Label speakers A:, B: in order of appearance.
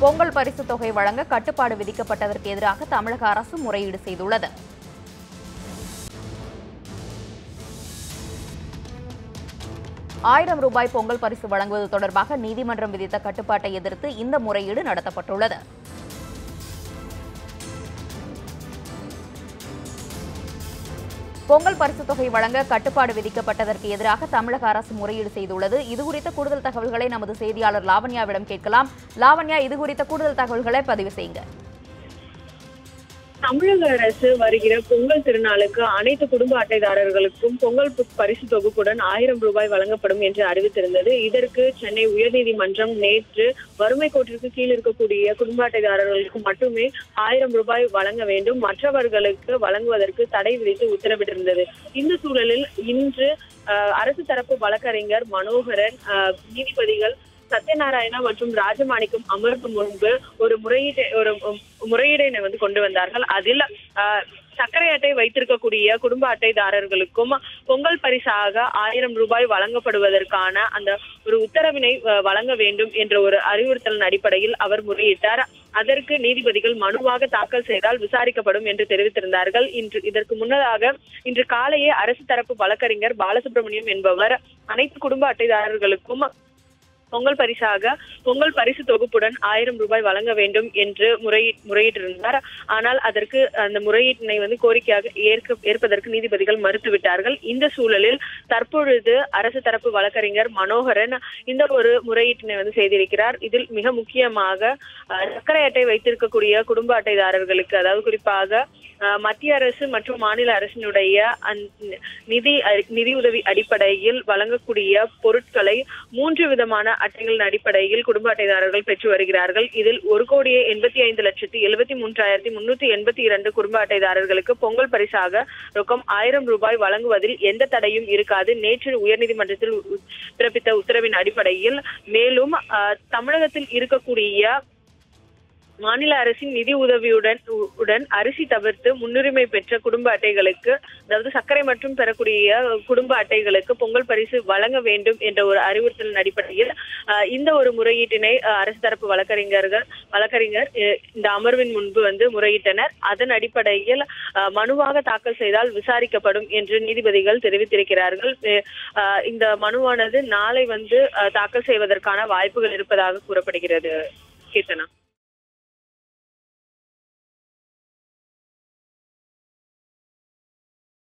A: பொங்கல் பரிசு தொகை வழங்க கட்டுப்பாடு விதிக்கப்பட்டதற்கு எதிராக தமிழக அரசு முறையீடு செய்துள்ளது. ஆயிரம் ரூபாய் பொங்கல் பரிசு வழங்குவது தொடர்பாக நீதிமன்றம் விதித்த கட்டுப்பாட்டை எதிர்த்து இந்த முறையீடு நடத்தப்பட்டுள்ளது. பொங்கல் பரிசுத் தொகை வழங்க கட்டுப்பாடு விதிக்கப்பட்டதற்கு எதிராக தமிழக அரசு முறையீடு செய்துள்ளது. இதுகுறித்த கூடுதல் தகவல்களை நமது செய்தியாளர் லாவண்யாவிடம் கேட்கலாம். லாவண்யா இதுகுறித்த கூடுதல் தகவல்களை பதிவு செய்யுங்க
B: தமிழக அரசு வருகிற பொங்கல் திருநாளுக்கு அனைத்து குடும்ப அட்டைதாரர்களுக்கும் பொங்கல் பரிசு தொகுப்புடன் ஆயிரம் ரூபாய் வழங்கப்படும் என்று அறிவித்திருந்தது. இதற்கு சென்னை உயர்நீதிமன்றம் நேற்று வறுமை கோட்டிற்கு கீழ் இருக்கக்கூடிய குடும்ப அட்டைதாரர்களுக்கு மட்டுமே ஆயிரம் ரூபாய் வழங்க வேண்டும். மற்றவர்களுக்கு வழங்குவதற்கு தடை விதித்து உத்தரவிட்டிருந்தது. இந்த சூழலில் இன்று அஹ், அரசு தரப்பு வழக்கறிஞர் மனோகரன் அஹ், நீதிபதிகள் சத்யநாராயணா மற்றும் ராஜமாணிக்கம் அமர்வு முன்பு ஒரு முறையீட்டை ஒரு முறையீடை வந்து கொண்டு வந்தார்கள். அதில் சர்க்கரை அட்டை வைத்திருக்கக்கூடிய குடும்ப அட்டைதாரர்களுக்கும் பொங்கல் பரிசாக ஆயிரம் ரூபாய் வழங்கப்படுவதற்கான அந்த ஒரு உத்தரவினை வழங்க வேண்டும் என்ற ஒரு அறிவுறுத்தலின் அடிப்படையில் அவர் முறையிட்டார். அதற்கு நீதிபதிகள் மனுவாக தாக்கல் செய்தால் விசாரிக்கப்படும் என்று தெரிவித்திருந்தார்கள். இன்று இதற்கு முன்னதாக இன்று காலையே அரசு தரப்பு வழக்கறிஞர் பாலசுப்ரமணியம் என்பவர் அனைத்து குடும்ப அட்டைதாரர்களுக்கும் பொங்கல் பரிசாக பொங்கல் பரிசு தொகுப்புடன் ஆயிரம் ரூபாய் வழங்க வேண்டும் என்று முறையீ முறையிட்டிருந்தார். ஆனால் அதற்கு அந்த முறையீட்டினை வந்து கோரிக்கையாக ஏற்க ஏற்பதற்கு நீதிபதிகள் மறுத்துவிட்டார்கள். இந்த சூழலில் தற்பொழுது அரசு தரப்பு வழக்கறிஞர் மனோகரன் இந்த ஒரு முறையீட்டினை வந்து செய்திருக்கிறார். இதில் மிக முக்கியமாக சர்க்கரை அட்டை வைத்திருக்கக்கூடிய குடும்ப அட்டைதாரர்களுக்கு அதாவது குறிப்பாக மத்திய அரசு மற்றும் மாநில அரசினுடைய அந்த நிதி அ- நிதியுதவி அடிப்படையில் வழங்கக்கூடிய பொருட்களை மூன்று விதமான அட்டைகளின் அடிப்படையில் குடும்ப அட்டைதாரர்கள் பெற்று வருகிறார்கள். இதில் ஒரு கோடியே எண்பத்தி ஐந்து லட்சத்தி எழுபத்தி மூன்றாயிரத்தி முன்னூத்தி எண்பத்தி இரண்டு குடும்ப அட்டைதாரர்களுக்கு பொங்கல் பரிசாக ரொக்கம் ஆயிரம் ரூபாய் வழங்குவதில் எந்த தடையும் இருக்காது. நேற்று உயர்நீதிமன்றத்தில் உ- பிறப்பித்த உத்தரவின் அடிப்படையில் மேலும் அஹ், தமிழகத்தில் இருக்கக்கூடிய மாநில அரசின் நிதி உதவியுடன் உடன் அரிசி தவிர்த்து முன்னுரிமை பெற்ற குடும்ப அட்டைகளுக்கு அதாவது சர்க்கரை மற்றும் பெறக்கூடிய குடும்ப அட்டைகளுக்கு பொங்கல் பரிசு வழங்க வேண்டும் என்ற ஒரு அறிவுறுத்தலின் அடிப்படையில் அஹ், இந்த ஒரு முறையீட்டினை அரசு தரப்பு வழக்கறிஞர்கள் வழக்கறிஞர் இந்த அமர்வின் முன்பு வந்து முறையிட்டனர். அதன் அடிப்படையில் அஹ், மனுவாக தாக்கல் செய்தால் விசாரிக்கப்படும் என்று நீதிபதிகள் தெரிவித்திருக்கிறார்கள். இந்த மனுவானது நாளை வந்து தாக்கல் செய்வதற்கான வாய்ப்புகள் இருப்பதாக கூறப்படுகிறது. கீர்த்தனா.